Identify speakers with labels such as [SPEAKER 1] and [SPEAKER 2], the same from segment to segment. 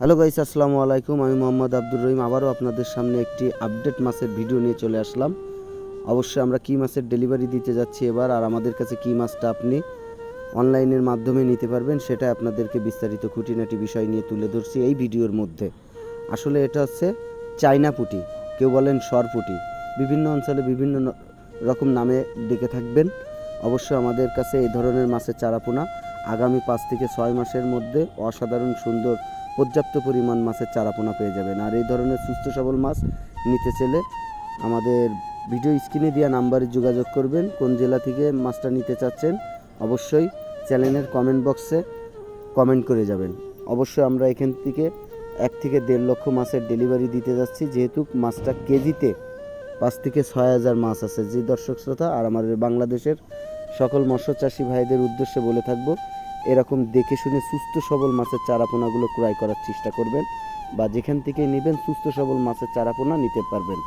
[SPEAKER 1] Hello guys, আসসালামু আলাইকুম। আমি মোহাম্মদ আব্দুর রহিম। আবারও আপনাদের সামনে একটি আপডেট মাছের ভিডিও নিয়ে চলে আসলাম। অবশ্যই আমরা কী মাছের ডেলিভারি দিতে যাচ্ছি এবার, আর আমাদের কাছে কী মাছটা আপনি অনলাইনের মাধ্যমে নিতে পারবেন সেটা আপনাদেরকে বিস্তারিত খুঁটিনাটি বিষয় নিয়ে তুলে ধরছি এই ভিডিওর মধ্যে। আসলে এটা হচ্ছে চায়না পুঁটি, কেউ বলেন সরপুটি বিভিন্ন অঞ্চলে বিভিন্ন রকম নামে ডেকে থাকবেন। অবশ্যই আমাদের কাছে এই ধরনের মাছের চারাপোনা আগামী পাঁচ থেকে ছয় মাসের মধ্যে অসাধারণ সুন্দর পর্যাপ্ত পরিমাণ মাছের চারাপোনা পেয়ে যাবেন। আর এই ধরনের সুস্থ সবল মাছ নিতে চাইলে আমাদের ভিডিও স্ক্রিনে দেওয়া নাম্বারে যোগাযোগ করবেন। কোন জেলা থেকে মাছটা নিতে চাচ্ছেন, অবশ্যই চ্যানেলের কমেন্ট বক্সে কমেন্ট করে যাবেন। অবশ্যই আমরা এখান থেকে এক থেকে দেড় লক্ষ মাছের ডেলিভারি দিতে যাচ্ছি। যেহেতু মাছটা কেজিতে পাঁচ থেকে ছয় হাজার মাছ আছে। যে দর্শক শ্রোতা, আর আমাদের বাংলাদেশের সকল মৎস্য চাষি ভাইদের উদ্দেশ্যে বলে থাকব এরকম দেখে শুনে সুস্থ সবল মাছের চারাপোনাগুলো ক্রয় করার চেষ্টা করবেন বা যেখান থেকে নেবেন সুস্থ সবল মাছের চারাপোনা নিতে পারবেন।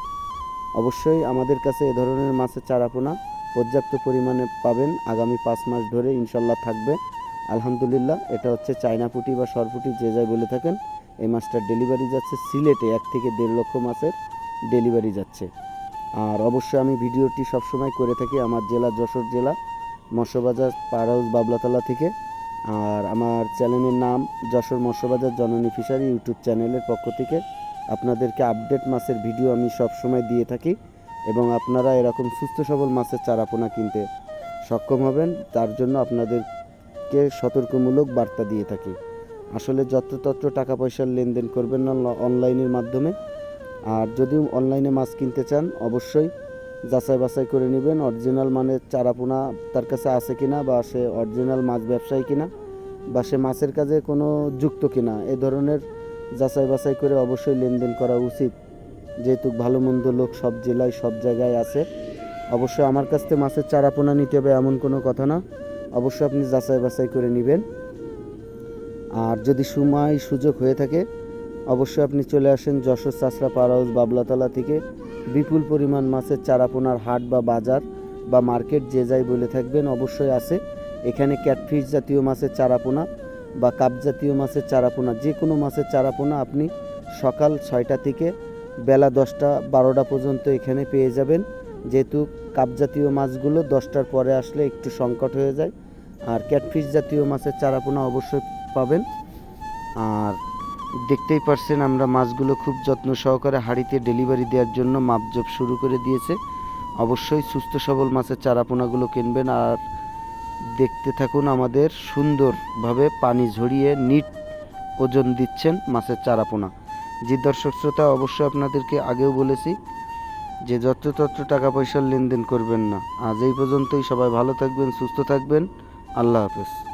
[SPEAKER 1] অবশ্যই আমাদের কাছে এ ধরনের মাছের চারাপোনা পর্যাপ্ত পরিমাণে পাবেন। আগামী পাঁচ মাস ধরে ইনশাল্লাহ থাকবে। আলহামদুলিল্লাহ, এটা হচ্ছে চায়না পুঁটি বা সরপুটি যে যাই বলে থাকেন। এই মাছটার ডেলিভারি যাচ্ছে সিলেটে, এক থেকে দেড় লক্ষ মাছের ডেলিভারি যাচ্ছে। আর অবশ্যই আমি ভিডিওটি সবসময় করে থাকি আমার জেলা, যশোর জেলা, মৎস্যবাজার পার হাউস বাবলাতলা থেকে। আর আমার চ্যানেলের নাম যশোর মৎস্যবাজার জননী ফিশারি ইউটিউব চ্যানেলের পক্ষ থেকে আপনাদেরকে আপডেট মাছের ভিডিও আমি সবসময় দিয়ে থাকি এবং আপনারা এরকম সুস্থ সবল মাছের চারাপোনা কিনতে সক্ষম হবেন, তার জন্য আপনাদেরকে সতর্কমূলক বার্তা দিয়ে থাকি। আসলে যত্রতত্র টাকা পয়সার লেনদেন করবেন না অনলাইনের মাধ্যমে। আর যদি অনলাইনে মাছ কিনতে চান, অবশ্যই যাচাই বাছাই করে নেবেন। অরিজিনাল মানের চারাপোনা তার কাছে আছে কিনা বা সে অরিজিনাল মাছ ব্যবসায়ী কিনা বা সে মাছের কাজে কোনো যুক্ত কিনা, এ ধরনের যাচাই বাছাই করে অবশ্যই লেনদেন করা উচিত। যেহেতু ভালো মন্দ লোক সব জেলায়, সব জায়গায় আছে, অবশ্যই আমার কাছ থেকে মাছের চারাপোনা নিতে হবে এমন কোনো কথা না। অবশ্যই আপনি যাচাই বাছাই করে নেবেন। আর যদি সময় সুযোগ হয়ে থাকে অবশ্যই আপনি চলে আসেন যশোর চাষরা পার হাউস বাবলাতলা থেকে। বিপুল পরিমাণ মাছের চারাপোনার হাট বা বাজার বা মার্কেট যে যাই বলে থাকবেন, অবশ্যই আছে। এখানে ক্যাটফিশ জাতীয় মাছের চারাপোনা বা কাপ জাতীয় মাছের চারাপোনা, যে কোনো মাছের চারাপোনা আপনি সকাল ছয়টা থেকে বেলা দশটা বারোটা পর্যন্ত এখানে পেয়ে যাবেন। যেহেতু কাপ জাতীয় মাছগুলো দশটার পরে আসলে একটু সংকট হয়ে যায়। আর ক্যাটফিশ জাতীয় মাছের চারাপোনা অবশ্যই পাবেন। আর দেখতেই পারছেন আমরা মাছগুলো খুব যত্ন সহকারে হাঁড়িতে ডেলিভারি দেওয়ার জন্য মাপজোপ শুরু করে দিয়েছে। অবশ্যই সুস্থ সবল মাছের চারাপোনাগুলো কিনবেন আর দেখতে থাকুন আমাদের সুন্দরভাবে পানি ঝরিয়ে নিট ওজন দিচ্ছেন মাছের চারাপোনা। যে দর্শক শ্রোতা, অবশ্যই আপনাদেরকে আগেও বলেছি যে যত্রতত্র টাকা পয়সার লেনদেন করবেন না। আজ এই পর্যন্তই। সবাই ভালো থাকবেন, সুস্থ থাকবেন। আল্লাহ হাফেজ।